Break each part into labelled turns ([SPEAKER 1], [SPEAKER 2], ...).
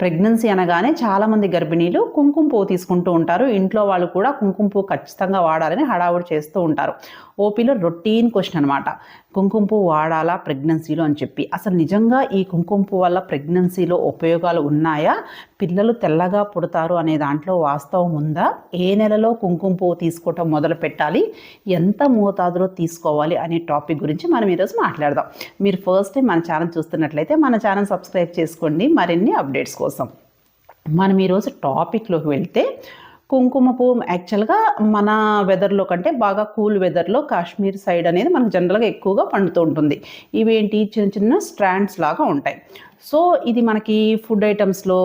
[SPEAKER 1] Pregnancy అనగానే చాలామంది గర్భిణీలు కుంకుమ పువ్వు తీసుకుంటూ ఉంటారు. ఇంట్లో వాళ్ళు కూడా కుంకుమ పువ్వు ఖచ్చితంగా వాడాలని హడావుడి చేస్తూ ఉంటారు. ఓపీలో రొటీన్ క్వశ్చన్ అనమాట కుంకుమ పువ్వు వాడాలా ప్రెగ్నెన్సీలో అని చెప్పి. అసలు నిజంగా ఈ కుంకుమ పువ్వు వల్ల ప్రెగ్నెన్సీలో ఉపయోగాలు ఉన్నాయా? పిల్లలు తెల్లగా పుడతారు అనే దాంట్లో వాస్తవం ఉందా? ఏ నెలలో కుంకుమ పువ్వు తీసుకోవటం మొదలు పెట్టాలి? ఎంత మోతాదులో తీసుకోవాలి అనే టాపిక్ గురించి మనం ఈరోజు మాట్లాడదాం. మీరు ఫస్ట్ టైం మన ఛానల్ చూస్తున్నట్లయితే మన ఛానల్ సబ్స్క్రైబ్ చేసుకోండి. మరిన్ని అప్డేట్స్ కోసం మనం ఈరోజు టాపిక్లోకి వెళ్తే కుంకుమ పువ్వు యాక్చువల్గా మన వెదర్లో కంటే బాగా కూల్ వెదర్లో కాశ్మీర్ సైడ్ అనేది మనకు జనరల్గా ఎక్కువగా పండుతూ ఉంటుంది. ఇవేంటి? చిన్న చిన్న స్ట్రాండ్స్ లాగా ఉంటాయి. సో ఇది మనకి ఫుడ్ ఐటమ్స్లో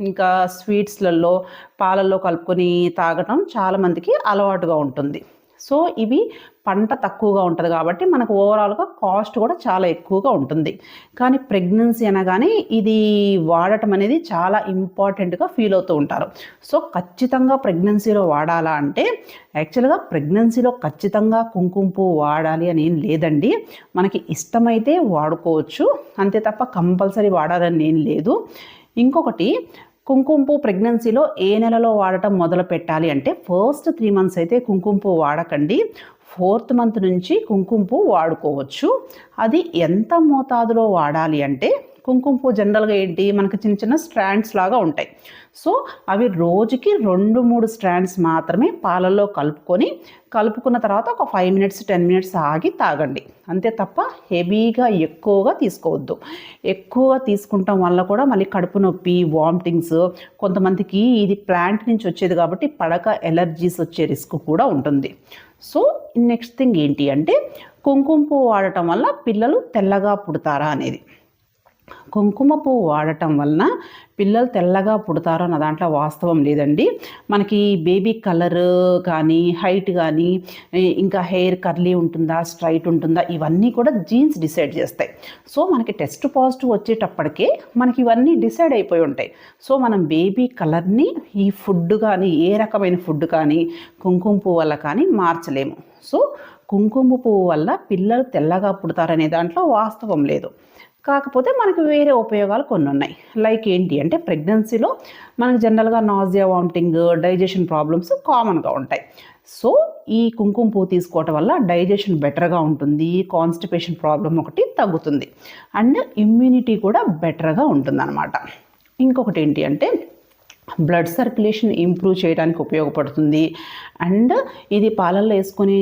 [SPEAKER 1] ఇంకా స్వీట్స్లలో పాలల్లో కలుపుకొని తాగటం చాలామందికి అలవాటుగా ఉంటుంది. సో ఇవి పంట తక్కువగా ఉంటుంది కాబట్టి మనకు ఓవరాల్గా కాస్ట్ కూడా చాలా ఎక్కువగా ఉంటుంది. కానీ ప్రెగ్నెన్సీ అనగానే ఇది వాడటం అనేది చాలా ఇంపార్టెంట్గా ఫీల్ అవుతూ ఉంటారు. సో ఖచ్చితంగా ప్రెగ్నెన్సీలో వాడాలా అంటే యాక్చువల్గా ప్రెగ్నెన్సీలో ఖచ్చితంగా కుంకుమ పువ్వు వాడాలి అని ఏం లేదండి. మనకి ఇష్టమైతే వాడుకోవచ్చు. అంతే తప్ప కంపల్సరీ వాడాలని ఏం లేదు. ఇంకొకటి కుంకుమ ప్రెగ్నెన్సీలో ఏ నెలలో వాడటం మొదలు పెట్టాలి అంటే ఫస్ట్ త్రీ మంత్స్ అయితే కుంకుమ వాడకండి. ఫోర్త్ మంత్ నుంచి కుంకుమ వాడుకోవచ్చు. అది ఎంత మోతాదులో వాడాలి అంటే కుంకుమ పువ్వు జనరల్గా ఏంటి? మనకి చిన్న చిన్న స్ట్రాండ్స్ లాగా ఉంటాయి. సో అవి రోజుకి రెండు మూడు స్ట్రాండ్స్ మాత్రమే పాలల్లో కలుపుకొని కలుపుకున్న తర్వాత ఒక ఫైవ్ మినిట్స్ టెన్ మినిట్స్ ఆగి తాగండి. అంతే తప్ప హెవీగా ఎక్కువగా తీసుకోవద్దు. ఎక్కువగా తీసుకుంటాం వల్ల కూడా మళ్ళీ కడుపు నొప్పి వామిటింగ్స్ కొంతమందికి ఇది ప్లాంట్ నుంచి వచ్చేది కాబట్టి పడక ఎలర్జీస్ వచ్చే రిస్క్ కూడా ఉంటుంది. సో నెక్స్ట్ థింగ్ ఏంటి అంటే కుంకుమ పువ్వు వాడటం వల్ల పిల్లలు తెల్లగా పుడతారా అనేది. కుంకుమ పువ్వు వాడటం వలన పిల్లలు తెల్లగా పుడతారు అన్న దాంట్లో వాస్తవం లేదండి. మనకి బేబీ కలర్ కానీ హైట్ కానీ ఇంకా హెయిర్ కర్లీ ఉంటుందా స్ట్రైట్ ఉంటుందా ఇవన్నీ కూడా జీన్స్ డిసైడ్ చేస్తాయి. సో మనకి టెస్ట్ పాజిటివ్ వచ్చేటప్పటికే మనకి ఇవన్నీ డిసైడ్ అయిపోయి ఉంటాయి. సో మనం బేబీ కలర్ని ఈ ఫుడ్ కానీ ఏ రకమైన ఫుడ్ కానీ కుంకుమ పువ్వు వల్ల కానీ మార్చలేము. సో కుంకుమ పువ్వు వల్ల పిల్లలు తెల్లగా పుడతారనే దాంట్లో వాస్తవం లేదు. కాకపోతే మనకి వేరే ఉపయోగాలు కొన్ని ఉన్నాయి లైక్ ఏంటి అంటే ప్రెగ్నెన్సీలో మనకు జనరల్గా నాజియా వామిటింగ్ డైజెషన్ ప్రాబ్లమ్స్ కామన్గా ఉంటాయి. సో ఈ కుంకుమ పువ్వు తీసుకోవటం వల్ల డైజెషన్ బెటర్గా ఉంటుంది. కాన్స్టిపేషన్ ప్రాబ్లం ఒకటి తగ్గుతుంది. అండ్ ఇమ్యూనిటీ కూడా బెటర్గా ఉంటుందన్నమాట. ఇంకొకటి ఏంటి అంటే బ్లడ్ సర్క్యులేషన్ ఇంప్రూవ్ చేయడానికి ఉపయోగపడుతుంది. అండ్ ఇది పాలల్లో వేసుకొని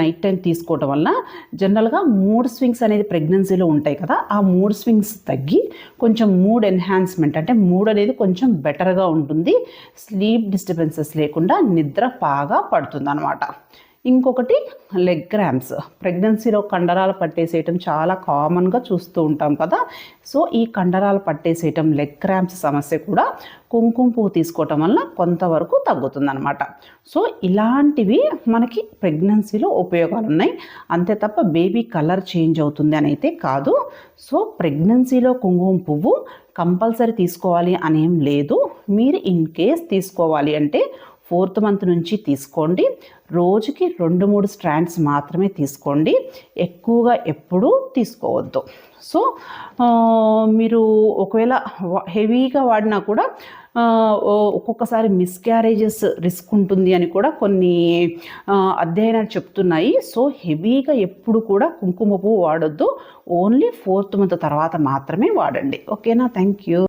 [SPEAKER 1] నైట్ టైం తీసుకోవటం వల్ల జనరల్గా మూడ్ స్వింగ్స్ అనేది ప్రెగ్నెన్సీలో ఉంటాయి కదా ఆ మూడ్ స్వింగ్స్ తగ్గి కొంచెం మూడ్ ఎన్హాన్స్మెంట్ అంటే మూడ్ అనేది కొంచెం బెటర్గా ఉంటుంది. స్లీప్ డిస్టర్బెన్సెస్ లేకుండా నిద్ర బాగా పడుతుంది అనమాట ఇంకొకటి లెగ్ క్రాంప్స్ ప్రెగ్నెన్సీలో కండరాలు పట్టేసేయటం చాలా కామన్గా చూస్తూ ఉంటాం కదా. సో ఈ కండరాలు పట్టేసేయటం లెగ్ క్రాంప్స్ సమస్య కూడా కుంకుమ పువ్వు తీసుకోవటం వల్ల కొంతవరకు తగ్గుతుందనమాట సో ఇలాంటివి మనకి ప్రెగ్నెన్సీలో ఉపయోగాలు ఉన్నాయి అంతే తప్ప బేబీ కలర్ చేంజ్ అవుతుంది అని అయితే కాదు. సో ప్రెగ్నెన్సీలో కుంకుమ పువ్వు కంపల్సరీ తీసుకోవాలి అనేం లేదు. మీరు ఇన్ కేస్ తీసుకోవాలి అంటే ఫోర్త్ మంత్ నుంచి తీసుకోండి. రోజుకి రెండు మూడు స్ట్రాండ్స్ మాత్రమే తీసుకోండి. ఎక్కువగా ఎప్పుడూ తీసుకోవద్దు. సో మీరు ఒకవేళ హెవీగా వాడినా కూడా ఒక్కొక్కసారి మిస్క్యారేజెస్ రిస్క్ ఉంటుంది అని కూడా కొన్ని అధ్యయనాలు చెప్తున్నాయి. సో హెవీగా ఎప్పుడు కూడా కుంకుమ పువ్వు వాడొద్దు. ఓన్లీ ఫోర్త్ మంత్ తర్వాత మాత్రమే వాడండి. ఓకేనా? Thank you.